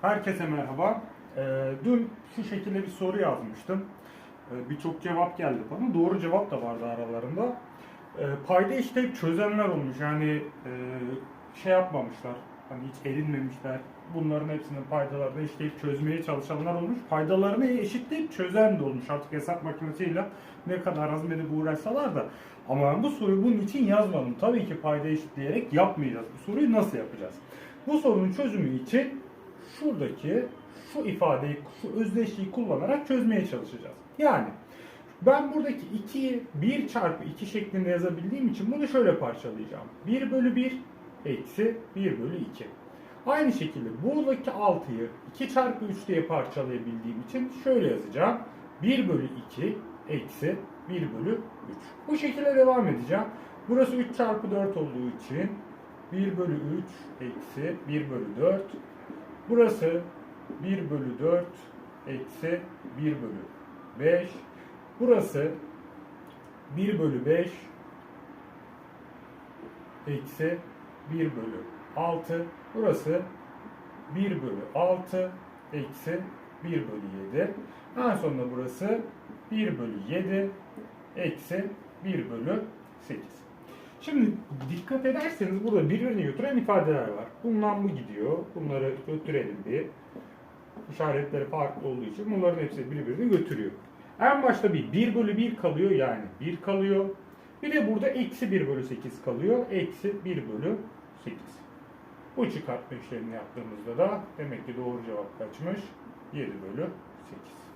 Herkese merhaba. Ee, dün şu şekilde bir soru yazmıştım. Ee, Birçok cevap geldi bana. Doğru cevap da vardı aralarında. Ee, payda işleyip çözenler olmuş. Yani e, şey yapmamışlar. Hani hiç erinmemişler. Bunların hepsini paydalarda işleyip çözmeye çalışanlar olmuş. Paydalarını eşitleyip çözen de olmuş. Artık hesap makinesiyle ne kadar azmedip uğraşsalar da. Ama ben bu soruyu bunun için yazmadım. Tabii ki payda eşitleyerek yapmayacağız. Bu soruyu nasıl yapacağız? Bu sorunun çözümü için şuradaki şu ifadeyi, şu özdeşliği kullanarak çözmeye çalışacağız. Yani ben buradaki 2'yi 1 çarpı 2 şeklinde yazabildiğim için bunu şöyle parçalayacağım. 1 bölü 1 eksi 1 bölü 2. Aynı şekilde buradaki 6'yı 2 çarpı 3 diye parçalayabildiğim için şöyle yazacağım. 1 bölü 2 eksi 1 bölü 3. Bu şekilde devam edeceğim. Burası 3 çarpı 4 olduğu için 1 bölü 3 eksi 1 bölü 4 Burası 1 bölü 4 eksi 1 bölü 5. Burası 1 bölü 5 eksi 1 bölü 6. Burası 1 bölü 6 eksi 1 bölü 7. En sonunda burası 1 bölü 7 eksi 1 bölü 8. Şimdi dikkat ederseniz burada birbirini götüren ifadeler var. Bundan bu gidiyor. Bunları götürelim bir. İşaretleri farklı olduğu için bunların hepsi birbirini götürüyor. En başta bir 1 bölü 1 kalıyor yani 1 kalıyor. Bir de burada eksi 1 bölü 8 kalıyor. Eksi 1 bölü 8. Bu çıkartma işlemini yaptığımızda da demek ki doğru cevap kaçmış? 7 bölü 8.